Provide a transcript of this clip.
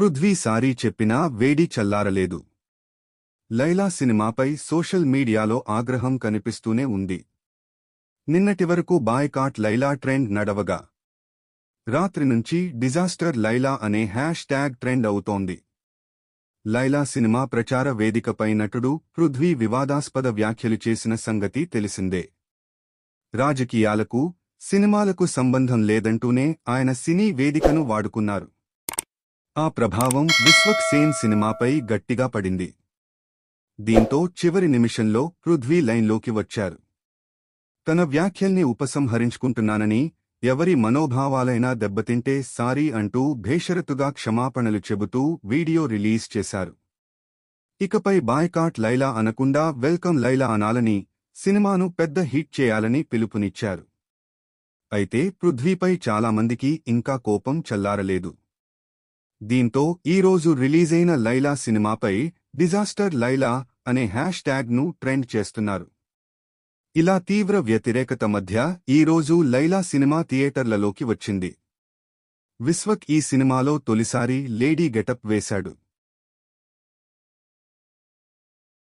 Prithvi sorry చెప్పినా వేడి చల్లారలేదు. లైలా సినిమాపై సోషల్ మీడియాలో ఆగ్రహం కనిపిస్తూనే ఉంది. నిన్నటి వరకు బాయ్కాట్ లైలా ట్రెండ్ నడవగా. రాత్రి నుంచి డిజాస్టర్ లైలా అనే హ్యాష్ ట్యాగ్ ట్రెండ్ అవుతోంది. లైలా సినిమా ప్రచార వేదికపై నటుడు పృథ్వీ వివాదాస్పద వ్యాఖ్యలు చేసిన సంగతి తెలిసిందే. రాజకీయాలకు సినిమాలకు సంబంధం లేదంటూనే ఆయన సినీ వేదికను వాడుకున్నారు. ఆ ప్రభావం విశ్వక్ సేన్ సినిమాపై గట్టిగా పడింది. దీంతో చివరి నిమిషంలో పృథ్వీ లైన్లోకి వచ్చారు. తన వ్యాఖ్యల్ని ఉపసంహరించుకుంటున్నానని ఎవరి మనోభావాలైనా దెబ్బతింటే సారీ అంటూ భేషరతుగా క్షమాపణలు చెబుతూ వీడియో రిలీజ్ చేశారు. ఇకపై బాయ్కాట్ లైలా అనకుండా వెల్కమ్ లైలా అనాలని సినిమాను పెద్ద హిట్ చేయాలని పిలుపునిచ్చారు. అయితే పృథ్వీపై చాలామందికి ఇంకా కోపం చల్లారలేదు. దీంతో ఈరోజు రిలీజైన లైలా సినిమాపై డిజాస్టర్ లైలా అనే హ్యాష్ ట్యాగ్ను ట్రెండ్ చేస్తున్నారు. ఇలా తీవ్ర వ్యతిరేకత మధ్య ఈరోజు లైలా సినిమా థియేటర్లలోకి వచ్చింది. విశ్వక్ ఈ సినిమాలో తొలిసారి లేడీ గెటప్ వేశాడు.